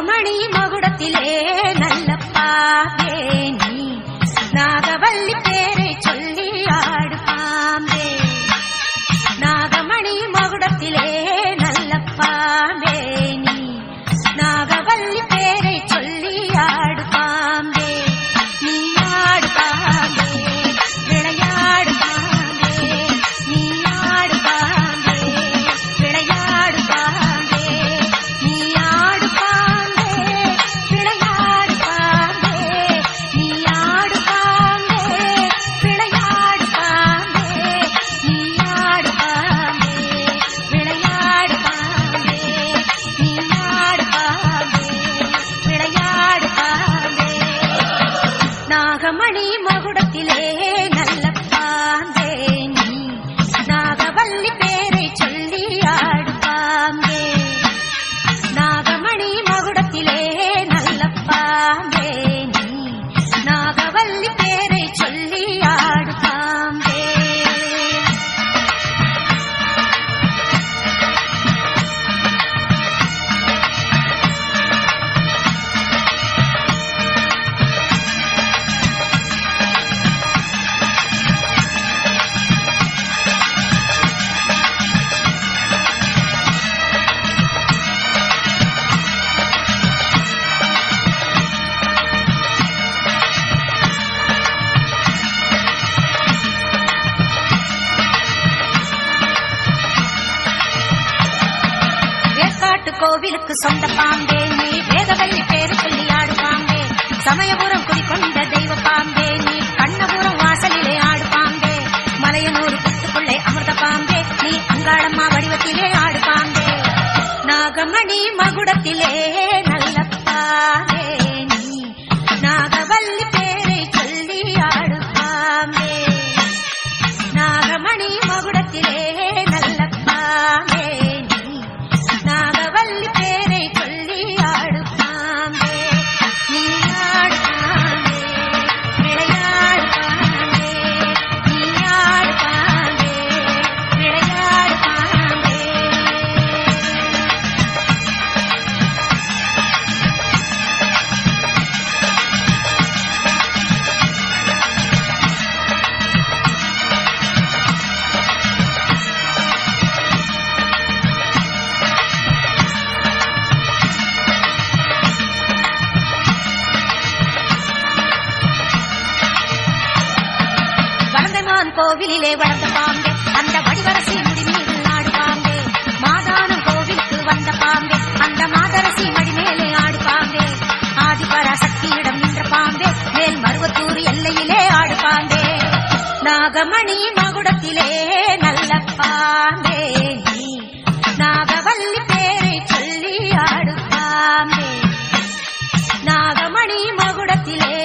நாகமணி மகுடத்திலே நல்லப்பா நீ. நாகவல்லி பேரை சொல்லி ஆடு பாம்பே நாகமணி மகுடத்திலே நல்லப்பா நீ. நாகவல்லி பேரை சொல்லி ஆடு வேற்காட்டு கோவிலுக்கு சொந்த பாம்பே. நீ வேதவல்லி பேரு சொல்லி ஆடு பாம்பே சமயபுரம் குடிக்கொண்ட தெய்வ பாம்பே. நீ கண்ணபுரம் வாசலிலே ஆடு பாம்பே மலையனூர் புத்துக்குள்ளே அமிர்த பாம்பே. நீ அங்காளம்மா வடிவத்திலே ஆடு பாம்பே நாகமணி மகுடத்திலே கோவிலே வளர்ந்த பாம்பே அந்த வடிவரசி முடி மீது ஆடு பாம்பே. மாதானம் கோவிலுக்கு வந்த பாம்பே அந்த மாதரசி மடி மேலே ஆடு பாம்பே. ஆதிபராசக்தியிடம் நின்ற பாம்பே மேல் மருவத்தூர் எல்லையிலே ஆடு பாம்பே. நாகமணி மகுடத்திலே நல்ல பாம்பே. நாகவல்லி பேரை சொல்லி ஆடு பாம்பே. நாகமணி மகுடத்திலே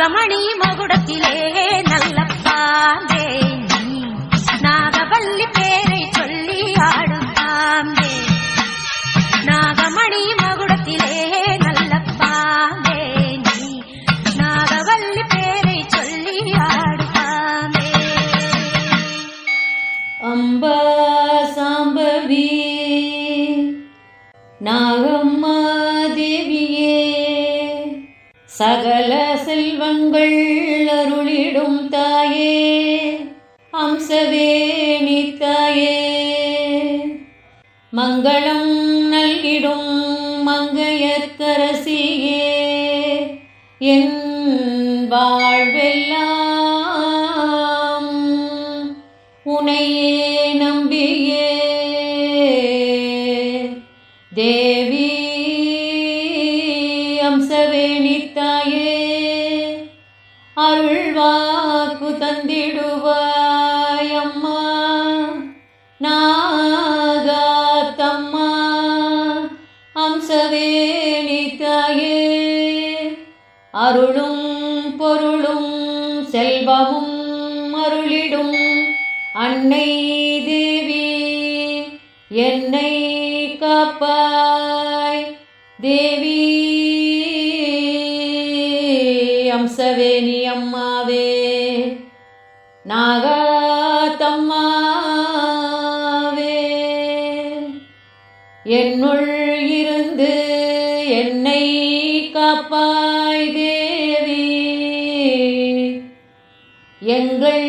நாகமணி மகுடத்திலே நல்ல பாம்பே. நீ நாகவல்லி பேரை சொல்லி ஆடும் பாம்பே. நாகமணி மகுடத்திலே நல்ல பாம்பே. நீ நாகவல்லி பேரை சொல்லி ஆடும் பாம்பே. அம்பா சாம்பவி நாகம்மா தேவியே. சகல செல்வங்கள் அருளிடும் தாயே. அம்சவேணி தாயே. மங்களம் அருள்வாக்கு தந்திடுவாய் அம்மா நாகாத்தம்மா அம்சவேணி தாயே. அருளும் பொருளும் செல்வமும் அருளிடும் அன்னை தேவி. என்னை காப்பாய். தேவி என்னுள் இருந்து என்னை காப்பாய் தேவி. எங்கள்